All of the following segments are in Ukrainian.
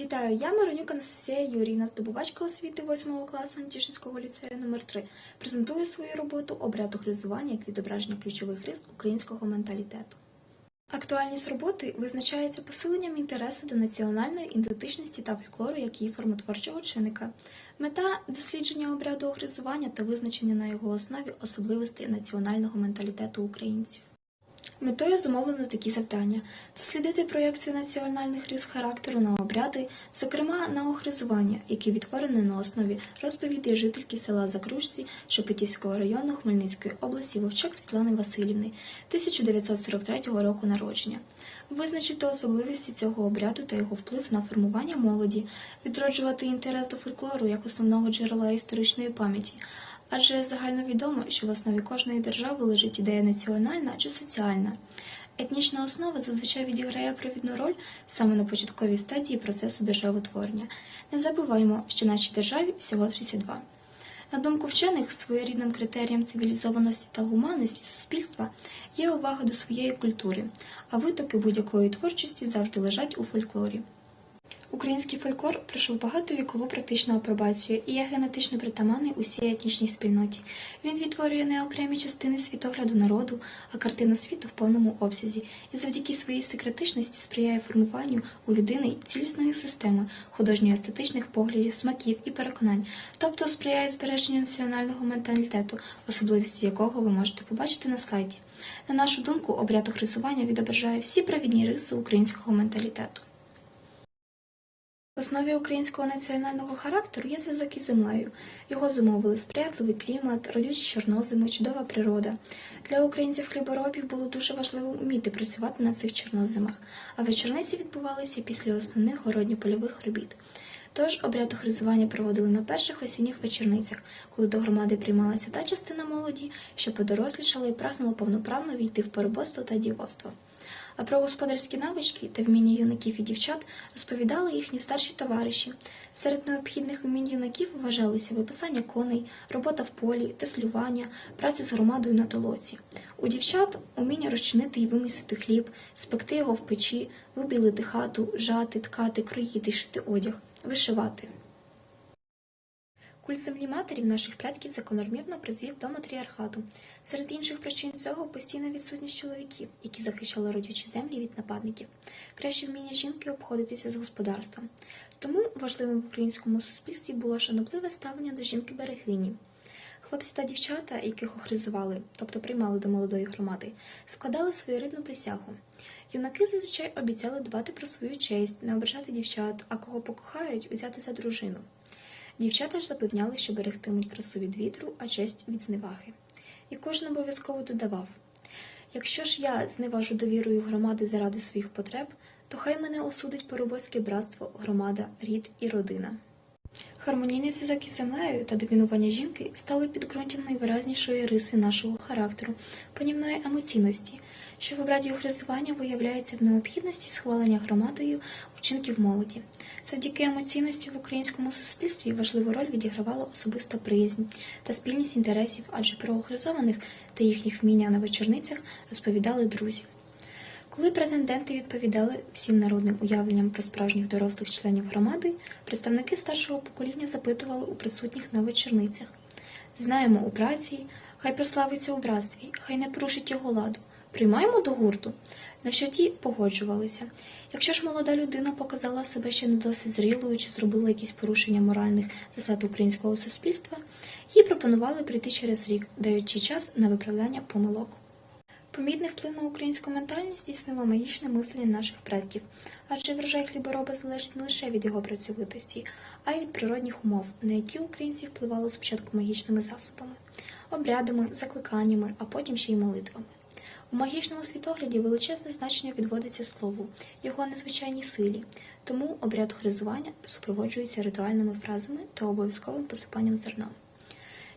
Вітаю, я Миронюк Анастасія Юрійна, здобувачка освіти 8 класу Антішинського ліцею номер 3 Презентую свою роботу обряд охризування як відображення ключових рис українського менталітету. Актуальність роботи визначається посиленням інтересу до національної ідентичності та фольклору як її формотворчого чинника. Мета дослідження обряду охризування та визначення на його основі особливостей національного менталітету українців. Метою зумовлено такі завдання: дослідити проєкцію національних рис характеру на обряди, зокрема на охризування, яке відтворене на основі розповідей жительки села Закружці Шепетівського району Хмельницької області Вовчак Світлани Васильівни 1943 року народження, визначити особливості цього обряду та його вплив на формування молоді, відроджувати інтерес до фольклору як основного джерела історичної пам'яті. Адже загальновідомо, що в основі кожної держави лежить ідея національна чи соціальна. Етнічна основа зазвичай відіграє провідну роль саме на початковій стадії процесу державотворення. Не забуваймо, що нашій державі всього 32. На думку вчених, своєрідним критерієм цивілізованості та гуманності суспільства є увага до своєї культури, а витоки будь-якої творчості завжди лежать у фольклорі. Український фольклор пройшов багатовікову практичну апробацію і є генетично притаманний усій етнічній спільноті. Він відтворює не окремі частини світогляду народу, а картину світу в повному обсязі, і завдяки своїй секретичності сприяє формуванню у людини цілісної системи художньо-естетичних поглядів, смаків і переконань, тобто сприяє збереженню національного менталітету, особливості якого ви можете побачити на слайді. На нашу думку, обряд охризування відображає всі провідні риси українського менталітету. Основі українського національного характеру є зв'язок із землею. Його зумовили сприятливий клімат, родючі чорноземи, чудова природа. Для українців хліборобів було дуже важливо вміти працювати на цих чорноземах, а вечорниці відбувалися після основних городньо-польових робіт. Тож обряд охризування проводили на перших осінніх вечорницях, коли до громади приймалася та частина молоді, що подорослішала і прагнула повноправно війти в поробоство та дівоцтво. А про господарські навички та вміння юнаків і дівчат розповідали їхні старші товариші. Серед необхідних вмінь юнаків вважалися виписання коней, робота в полі, теслювання, праця з громадою на толоці. У дівчат уміння розчинити і вимісити хліб, спекти його в печі, вибілити хату, жати, ткати, кроїти, шити одяг, вишивати. Культ землі матерів наших предків закономірно призвів до матріархату. Серед інших причин цього постійна відсутність чоловіків, які захищали родючі землі від нападників, краще вміння жінки обходитися з господарством. Тому важливим в українському суспільстві було шанобливе ставлення до жінки берегині. Хлопці та дівчата, яких охризували, тобто приймали до молодої громади, складали своєрідну присягу. Юнаки зазвичай обіцяли дбати про свою честь, не ображати дівчат, а кого покохають, узяти за дружину. Дівчата ж запевняли, що берегтимуть красу від вітру, а честь від зневаги. І кожен обов'язково додавав: якщо ж я зневажу довірою громади заради своїх потреб, то хай мене осудить поробоське братство, громада, рід і родина. Гармонійний зв'язок із землею та домінування жінки стали підґрунтям найвиразнішої риси нашого характеру, панівної емоційності, що в обраді охризування виявляється в необхідності схвалення громадою вчинків молоді. Завдяки емоційності в українському суспільстві важливу роль відігравала особиста приязнь та спільність інтересів, адже про охризованих та їхніх вміння на вечорницях розповідали друзі. Коли претенденти відповідали всім народним уявленням про справжніх дорослих членів громади, представники старшого покоління запитували у присутніх на вечорницях. Знаємо у праці, хай прославиться у братстві, хай не порушить його ладу. Приймаємо до гурту. На що ті погоджувалися. Якщо ж молода людина показала себе ще не досить зрілою чи зробила якісь порушення моральних засад українського суспільства, їй пропонували прийти через рік, даючи час на виправляння помилок. Помітний вплив на українську ментальність здійснило магічне мислення наших предків, адже врожай хлібороба залежить не лише від його працьовитості, а й від природних умов, на які українці впливали спочатку магічними засобами, обрядами, закликаннями, а потім ще й молитвами. У магічному світогляді величезне значення відводиться слову, його незвичайній силі, тому обряд хризування супроводжується ритуальними фразами та обов'язковим посипанням зерном.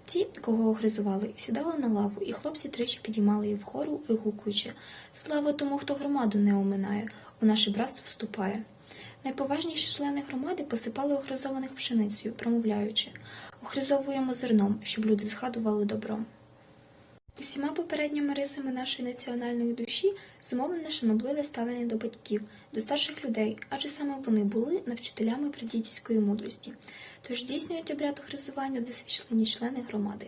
Ті, кого огризували, сідали на лаву, і хлопці тричі підіймали її вгору, вигукуючи Слава тому, хто громаду не оминає, у наше братство вступає. Найповажніші члени громади посипали огризованих пшеницею, промовляючи Охризовуємо зерном, щоб люди згадували добром. Усіма попередніми рисами нашої національної душі зумовлене шанобливе ставлення до батьків, до старших людей, адже саме вони були навчителями прадідівської мудрості, тож здійснюють обряд охризування досвідчені члени громади.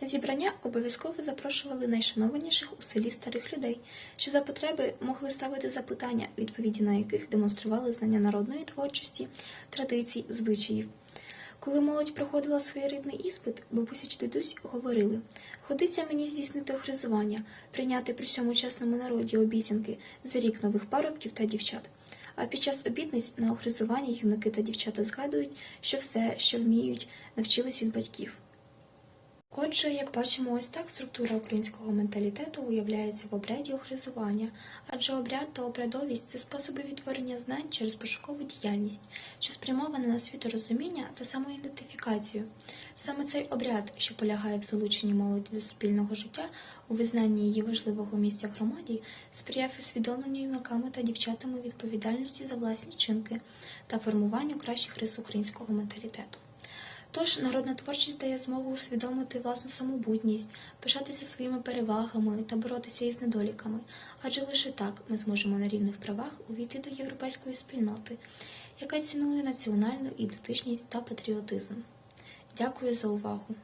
На зібрання обов'язково запрошували найшанованіших у селі старих людей, що за потреби могли ставити запитання, відповіді на яких демонстрували знання народної творчості, традицій, звичаїв. Коли молодь проходила своєрідний іспит, бабуся чи дідусь говорили: ходиться мені здійснити охризування, прийняти при всьому чесному народі обіцянки за рік нових парубків та дівчат. А під час обітниць на охризування юнаки та дівчата згадують, що все, що вміють, навчились від батьків. Отже, як бачимо, ось так структура українського менталітету уявляється в обряді охризування, адже обряд та обрядовість це способи відтворення знань через пошукову діяльність, що спрямована на світорозуміння та самоідентифікацію. Саме цей обряд, що полягає в залученні молоді до суспільного життя, у визнанні її важливого місця в громаді, сприяв усвідомленню юнаками та дівчатами відповідальності за власні чинки та формуванню кращих рис українського менталітету. Тож народна творчість дає змогу усвідомити власну самобутність, пишатися своїми перевагами та боротися із недоліками, адже лише так ми зможемо на рівних правах увійти до європейської спільноти, яка цінує національну ідентичність та патріотизм. Дякую за увагу!